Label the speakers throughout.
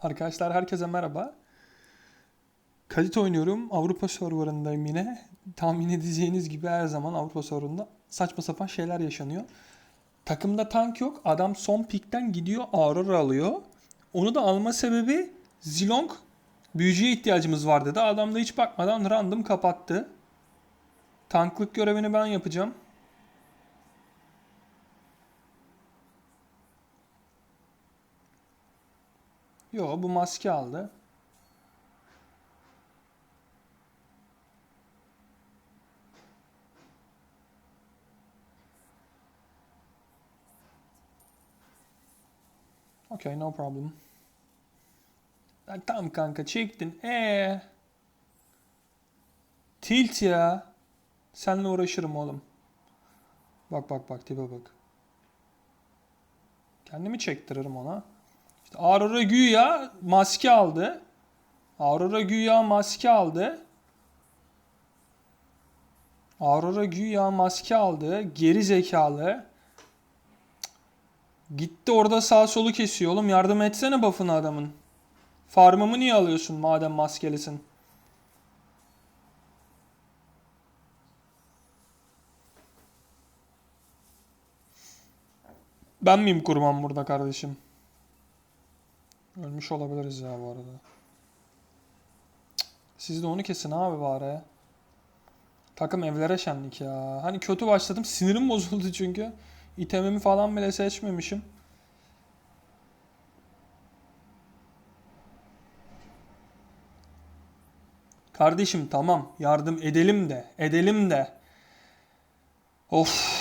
Speaker 1: Arkadaşlar herkese merhaba. Kalite oynuyorum. Avrupa serverındayım yine. Tahmin edeceğiniz gibi her zaman Avrupa serverında saçma sapan şeyler yaşanıyor. Takımda tank yok. Adam son pikten gidiyor Aurora alıyor. Onu da alma sebebi Zilong büyücüye ihtiyacımız var dedi. Adam da hiç bakmadan random kapattı. Tanklık görevini ben yapacağım. Yo bu maske aldı. Okay, no problem. Tamam kanka çektin. Ee. Tilt ya. Seninle uğraşırım oğlum. Bak bak bak tipe bak. Kendimi çektiririm ona. İşte Aurora güya maske aldı. Aurora güya maske aldı. Aurora güya maske aldı. Geri zekalı. Gitti orada sağ solu kesiyor oğlum. Yardım etsene buff'ını adamın. Farmımı niye alıyorsun madem maskelisin? Ben miyim kurban burada kardeşim? Ölmüş olabiliriz ya bu arada. Siz de onu kesin abi bari. Takım evlere şenlik ya. Hani kötü başladım. Sinirim bozuldu çünkü. İtemimi falan bile seçmemişim. Kardeşim tamam yardım edelim de edelim de. Of.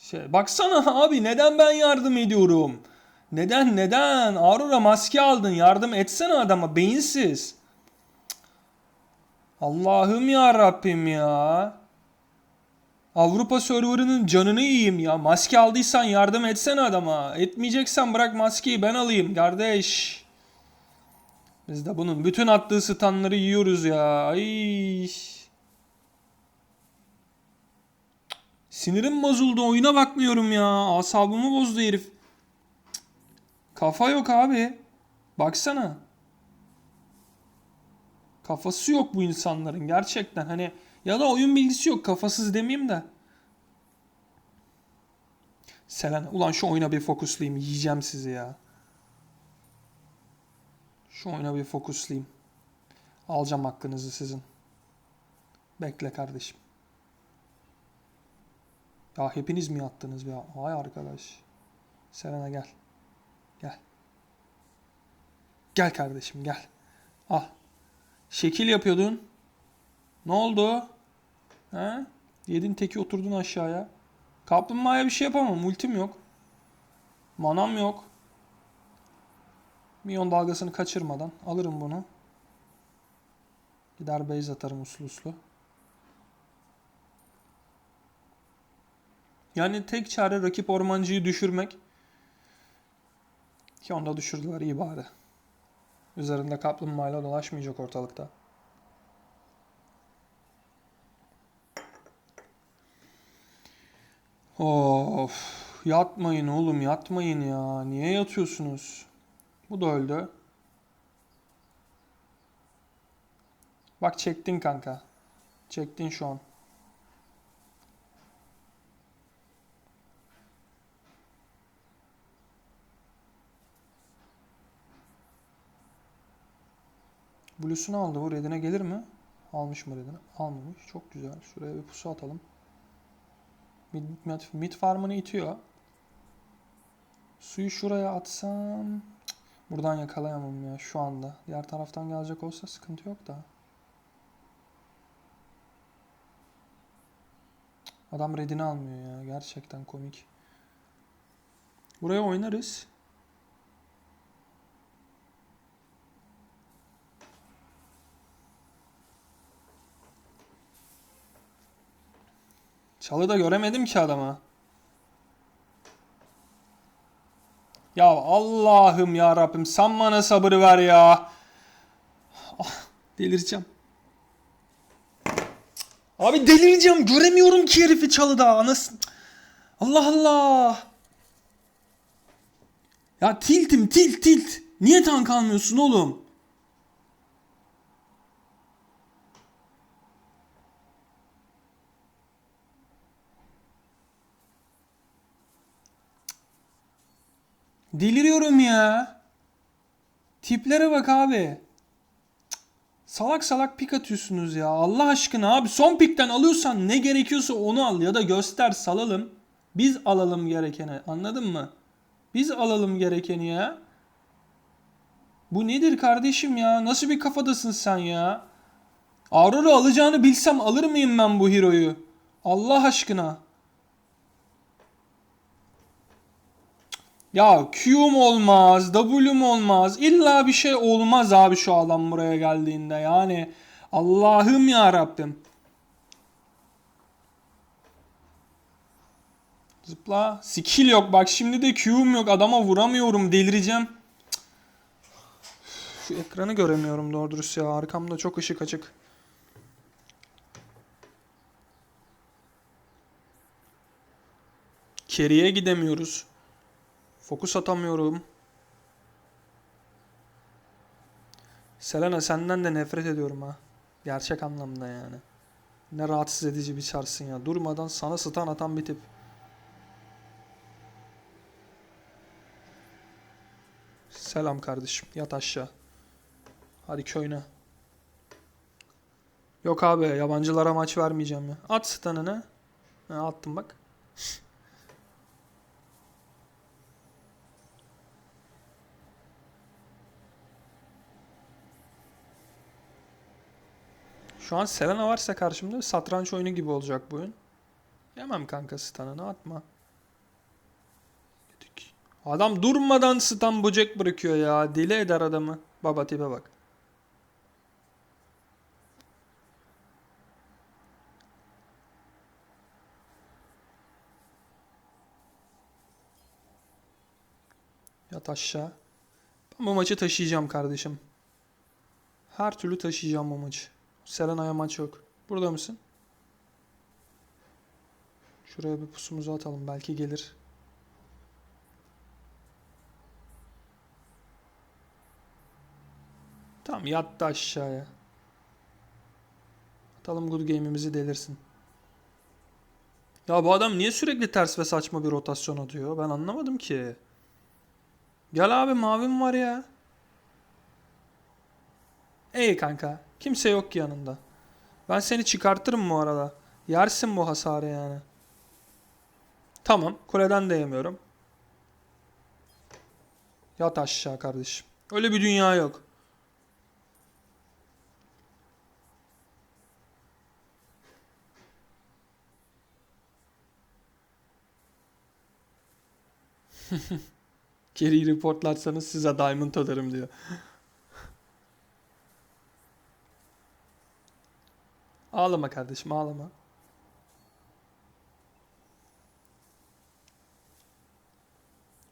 Speaker 1: Şey, baksana abi neden ben yardım ediyorum? Neden neden? Aurora maske aldın yardım etsene adama beyinsiz. Allah'ım ya Rabbim ya. Avrupa serverının canını yiyeyim ya. Maske aldıysan yardım etsene adama. Etmeyeceksen bırak maskeyi ben alayım kardeş. Biz de bunun bütün attığı stunları yiyoruz ya. Ay. Sinirim bozuldu. Oyuna bakmıyorum ya. Asabımı bozdu herif. Kafa yok abi. Baksana. Kafası yok bu insanların gerçekten. Hani ya da oyun bilgisi yok. Kafasız demeyeyim de. Selena. Ulan şu oyuna bir fokuslayayım. Yiyeceğim sizi ya. Şu oyuna bir fokuslayayım. Alacağım hakkınızı sizin. Bekle kardeşim. Ya hepiniz mi yattınız ya? Vay arkadaş. Selena gel. Gel. Gel kardeşim gel. Al. Şekil yapıyordun. Ne oldu? He? Yedin teki oturdun aşağıya. Kaplumbağaya bir şey yapamam. Ultim yok. Manam yok. Miyon dalgasını kaçırmadan alırım bunu. Gider base atarım uslu uslu. Yani tek çare rakip ormancıyı düşürmek. Ki onu da düşürdüler iyi bari. Üzerinde kaplumbağayla dolaşmayacak ortalıkta. Of, yatmayın oğlum yatmayın ya. Niye yatıyorsunuz? Bu da öldü. Bak çektin kanka. Çektin şu an. Blue'sunu aldı. Bu redine gelir mi? Almış mı redine? Almamış. Çok güzel. Şuraya bir pusu atalım. Mid, mid, mid farmını itiyor. Suyu şuraya atsam... Buradan yakalayamam ya şu anda. Diğer taraftan gelecek olsa sıkıntı yok da. Adam redini almıyor ya. Gerçekten komik. Buraya oynarız. Çalı da göremedim ki adama. Ya Allah'ım ya Rabbim sen bana sabır ver ya. Ah, delireceğim. Abi delireceğim. Göremiyorum ki herifi çalıda. Anasını. Allah Allah. Ya tiltim tilt tilt. Niye tank almıyorsun oğlum? Deliriyorum ya. Tiplere bak abi. Salak salak pik atıyorsunuz ya. Allah aşkına abi son pikten alıyorsan ne gerekiyorsa onu al ya da göster salalım. Biz alalım gerekeni. Anladın mı? Biz alalım gerekeni ya. Bu nedir kardeşim ya? Nasıl bir kafadasın sen ya? Aurora alacağını bilsem alır mıyım ben bu hero'yu? Allah aşkına. Ya Q'm olmaz, W'm olmaz. İlla bir şey olmaz abi şu adam buraya geldiğinde. Yani Allah'ım ya Rabbim. Zıpla. Skill yok. Bak şimdi de Q'm yok. Adama vuramıyorum. Delireceğim. Şu ekranı göremiyorum doğru dürüst ya. Arkamda çok ışık açık. Keriye gidemiyoruz. Fokus atamıyorum. Selena senden de nefret ediyorum ha. Gerçek anlamda yani. Ne rahatsız edici bir çarsın ya. Durmadan sana stun atan bir tip. Selam kardeşim. Yat aşağı. Hadi köyüne. Yok abi yabancılara maç vermeyeceğim ya. At stun'ını. Ha, attım bak. Şu an Selena varsa karşımda satranç oyunu gibi olacak bu oyun. Yemem kanka stun'ını atma. Yedik. Adam durmadan stun böcek bırakıyor ya. Deli eder adamı. Baba tipe bak. Yat aşağı. Ben bu maçı taşıyacağım kardeşim. Her türlü taşıyacağım bu maçı. Selena'ya maç yok. Burada mısın? Şuraya bir pusumuzu atalım. Belki gelir. Tamam yattı aşağıya. Atalım good game'imizi delirsin. Ya bu adam niye sürekli ters ve saçma bir rotasyon atıyor? Ben anlamadım ki. Gel abi mavim var ya. Ey kanka. Kimse yok ki yanında. Ben seni çıkartırım bu arada. Yersin bu hasarı yani. Tamam. Kuleden de yemiyorum. Yat aşağı kardeşim. Öyle bir dünya yok. Geri reportlarsanız size diamond atarım diyor. Ağlama kardeşim ağlama.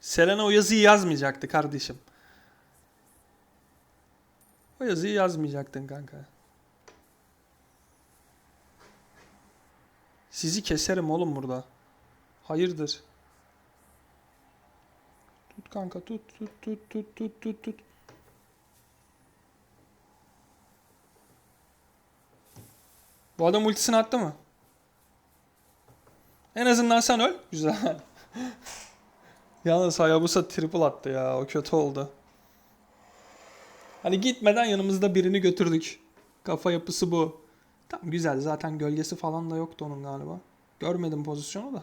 Speaker 1: Selena o yazıyı yazmayacaktı kardeşim. O yazıyı yazmayacaktın kanka. Sizi keserim oğlum burada. Hayırdır? Tut kanka tut tut tut tut tut tut tut. Bu adam ultisini attı mı? En azından sen öl. Güzel. Yalnız Hayabusa triple attı ya. O kötü oldu. Hani gitmeden yanımızda birini götürdük. Kafa yapısı bu. Tamam güzel. Zaten gölgesi falan da yoktu onun galiba. Görmedim pozisyonu da.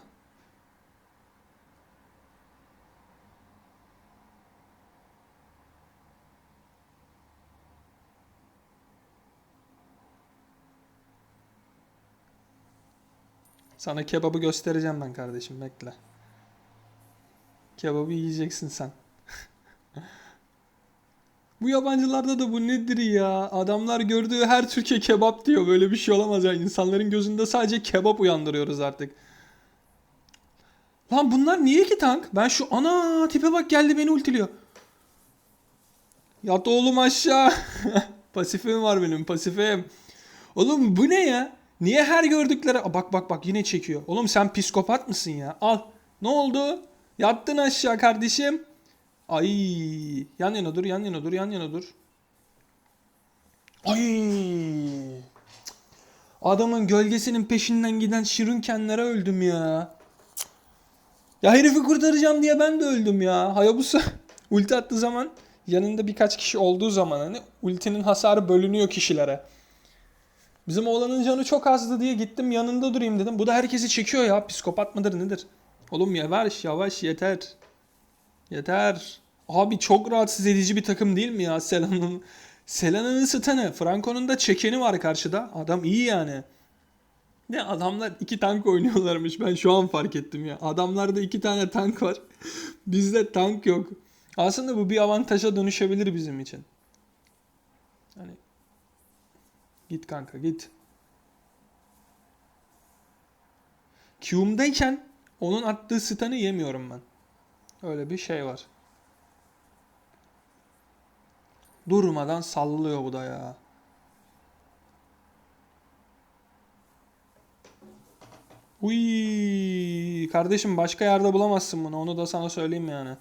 Speaker 1: Sana kebabı göstereceğim ben kardeşim bekle. Kebabı yiyeceksin sen. bu yabancılarda da bu nedir ya? Adamlar gördüğü her Türkiye kebap diyor. Böyle bir şey olamaz ya. İnsanların gözünde sadece kebap uyandırıyoruz artık. Lan bunlar niye ki tank? Ben şu ana tipe bak geldi beni ultiliyor. Yat oğlum aşağı. pasifim var benim pasifim. Oğlum bu ne ya? Niye her gördükleri... Aa, bak bak bak yine çekiyor. Oğlum sen psikopat mısın ya? Al. Ne oldu? Yattın aşağı kardeşim. Ay yan yana dur yan yana dur yan yana dur. Ay. Adamın gölgesinin peşinden giden şırınkenlere öldüm ya. Ya herifi kurtaracağım diye ben de öldüm ya. Hayabusa ulti attığı zaman yanında birkaç kişi olduğu zaman hani ultinin hasarı bölünüyor kişilere. Bizim oğlanın canı çok azdı diye gittim yanında durayım dedim. Bu da herkesi çekiyor ya. Psikopat mıdır nedir? Oğlum yavaş yavaş yeter. Yeter. Abi çok rahatsız edici bir takım değil mi ya Selan'ın? Selan'ın ısıtanı. Franco'nun da çekeni var karşıda. Adam iyi yani. Ne adamlar iki tank oynuyorlarmış. Ben şu an fark ettim ya. Adamlarda iki tane tank var. Bizde tank yok. Aslında bu bir avantaja dönüşebilir bizim için. Hani git kanka git. Q'umdayken onun attığı stun'ı yemiyorum ben. Öyle bir şey var. Durmadan sallıyor bu da ya. Uy, kardeşim başka yerde bulamazsın bunu. Onu da sana söyleyeyim yani.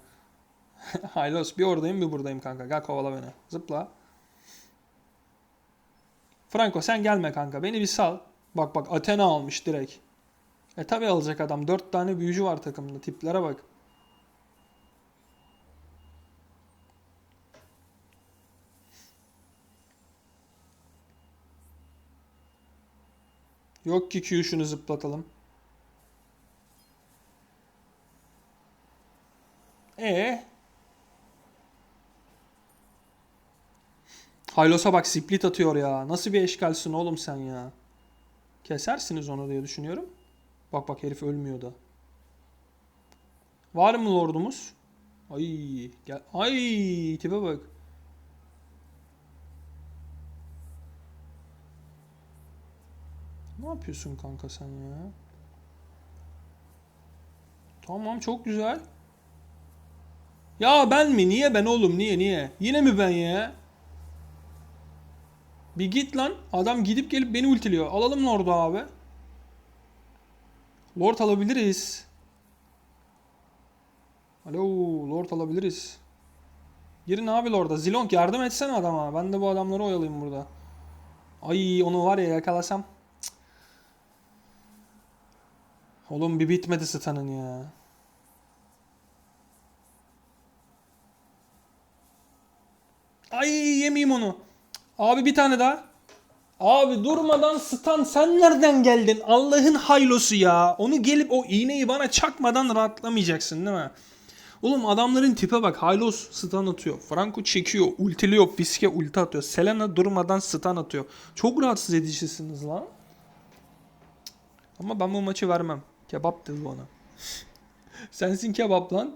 Speaker 1: Haylos bir oradayım bir buradayım kanka. Gel kovala beni. Zıpla. Franco sen gelme kanka. Beni bir sal. Bak bak Athena almış direkt. E tabi alacak adam. Dört tane büyücü var takımda. Tiplere bak. Yok ki Q zıplatalım. E Haylos'a bak split atıyor ya. Nasıl bir eşkalsin oğlum sen ya. Kesersiniz onu diye düşünüyorum. Bak bak herif ölmüyor da. Var mı lordumuz? Ay gel. Ay tipe bak. Ne yapıyorsun kanka sen ya? Tamam çok güzel. Ya ben mi? Niye ben oğlum? Niye niye? Yine mi ben ya? Bir git lan. Adam gidip gelip beni ultiliyor. Alalım Lord'u abi. Lord alabiliriz. Alo Lord alabiliriz. Girin abi Lord'a. Zilong yardım etsene adama. Ben de bu adamları oyalayayım burada. Ay onu var ya yakalasam. Cık. Oğlum bir bitmedi stun'ın ya. Ay yemeyeyim onu. Abi bir tane daha. Abi durmadan stun sen nereden geldin? Allah'ın haylosu ya. Onu gelip o iğneyi bana çakmadan rahatlamayacaksın değil mi? Oğlum adamların tipe bak. Hylos stun atıyor. Franco çekiyor. Ultiliyor. Fiske ulti atıyor. Selena durmadan stun atıyor. Çok rahatsız edicisiniz lan. Ama ben bu maçı vermem. Kebap dedi bana. Sensin kebap lan.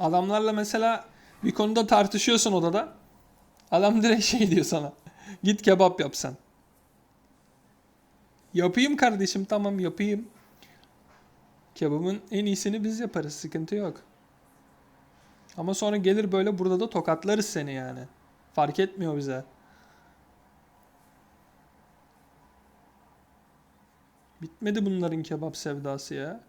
Speaker 1: Adamlarla mesela bir konuda tartışıyorsun odada. Adam direkt şey diyor sana. Git kebap yap sen. Yapayım kardeşim tamam yapayım. Kebabın en iyisini biz yaparız sıkıntı yok. Ama sonra gelir böyle burada da tokatlarız seni yani. Fark etmiyor bize. Bitmedi bunların kebap sevdası ya.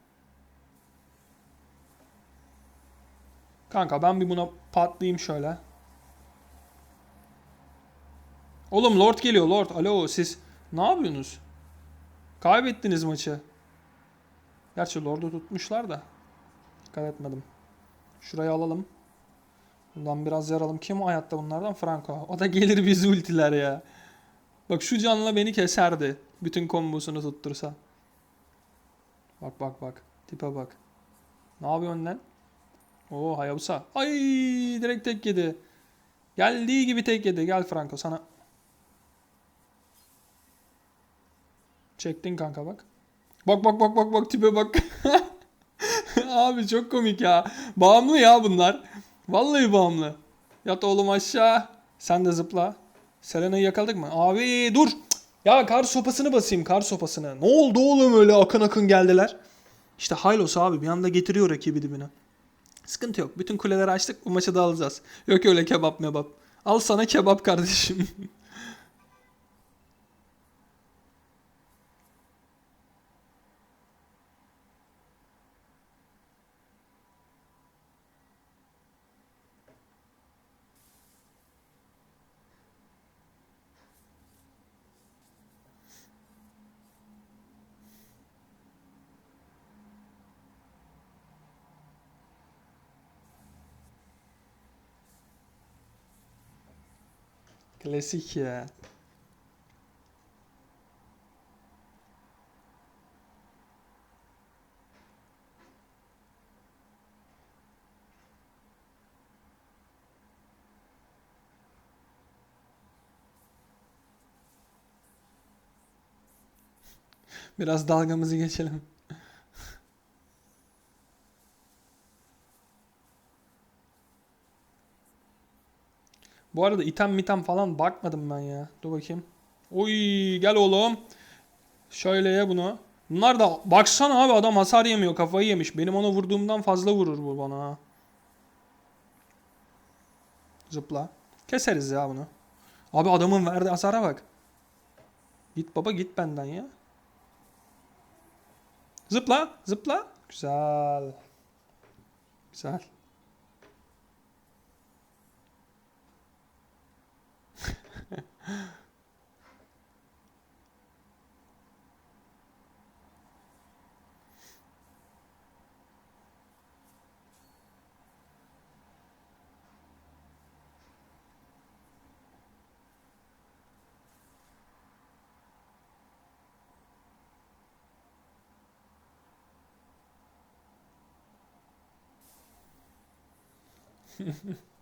Speaker 1: Kanka ben bir buna patlayayım şöyle. Oğlum Lord geliyor Lord. Alo siz ne yapıyorsunuz? Kaybettiniz maçı. Gerçi Lord'u tutmuşlar da. Dikkat etmedim. Şurayı alalım. Bundan biraz yaralım. Kim hayatta bunlardan? Franco. O da gelir bizi ultiler ya. Bak şu canla beni keserdi. Bütün kombosunu tuttursa. Bak bak bak. Tipe bak. Ne yapıyorsun lan? Oo Hayabusa. Ay direkt tek yedi. Geldiği gibi tek yedi. Gel Franco sana. Çektin kanka bak. Bak bak bak bak bak tipe bak. Abi çok komik ya. Bağımlı ya bunlar. Vallahi bağımlı. Yat oğlum aşağı. Sen de zıpla. Selena'yı yakaladık mı? Abi dur. Ya kar sopasını basayım kar sopasını. Ne oldu oğlum öyle akın akın geldiler. İşte Hylos abi bir anda getiriyor rakibi dibine. Sıkıntı yok. Bütün kuleleri açtık. Bu maçı da alacağız. Yok öyle kebap mebap. Al sana kebap kardeşim. Klasik ya. Biraz dalgamızı geçelim. Bu arada item mitem falan bakmadım ben ya. Dur bakayım. Oy gel oğlum. Şöyle ye bunu. Bunlar da baksana abi adam hasar yemiyor kafayı yemiş. Benim ona vurduğumdan fazla vurur bu bana. Zıpla. Keseriz ya bunu. Abi adamın verdiği hasara bak. Git baba git benden ya. Zıpla zıpla. Güzel. Güzel. Mm-hmm.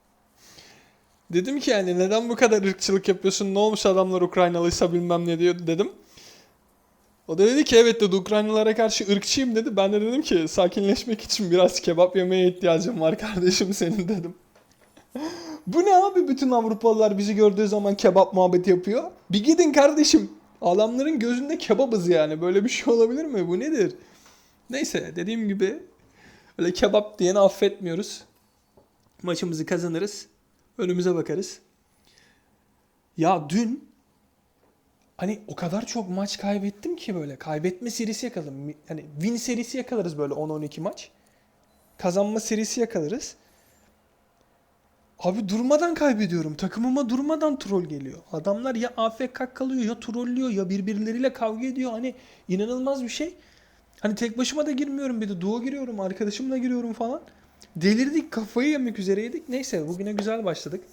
Speaker 1: Dedim ki yani neden bu kadar ırkçılık yapıyorsun? Ne olmuş adamlar Ukraynalıysa bilmem ne diyor dedim. O da dedi ki evet dedi Ukraynalılara karşı ırkçıyım dedi. Ben de dedim ki sakinleşmek için biraz kebap yemeye ihtiyacım var kardeşim senin dedim. bu ne abi bütün Avrupalılar bizi gördüğü zaman kebap muhabbeti yapıyor. Bir gidin kardeşim. Adamların gözünde kebabız yani. Böyle bir şey olabilir mi? Bu nedir? Neyse dediğim gibi öyle kebap diyeni affetmiyoruz. Maçımızı kazanırız. Önümüze bakarız. Ya dün hani o kadar çok maç kaybettim ki böyle kaybetme serisi yakaladım. Hani win serisi yakalarız böyle 10-12 maç. Kazanma serisi yakalarız. Abi durmadan kaybediyorum. Takımıma durmadan troll geliyor. Adamlar ya AFK kalıyor ya trollüyor ya birbirleriyle kavga ediyor. Hani inanılmaz bir şey. Hani tek başıma da girmiyorum bir de duo giriyorum arkadaşımla giriyorum falan. Delirdik kafayı yemek üzereydik. Neyse bugüne güzel başladık.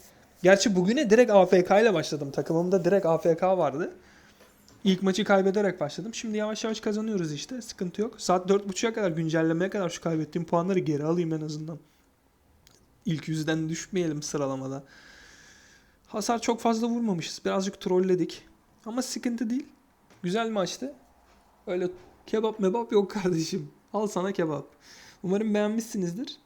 Speaker 1: Gerçi bugüne direkt AFK ile başladım. Takımımda direkt AFK vardı. İlk maçı kaybederek başladım. Şimdi yavaş yavaş kazanıyoruz işte. Sıkıntı yok. Saat 4.30'a kadar güncellemeye kadar şu kaybettiğim puanları geri alayım en azından. İlk yüzden düşmeyelim sıralamada. Hasar çok fazla vurmamışız. Birazcık trolledik. Ama sıkıntı değil. Güzel maçtı. Öyle kebap mebap yok kardeşim. Al sana kebap. Umarım beğenmişsinizdir.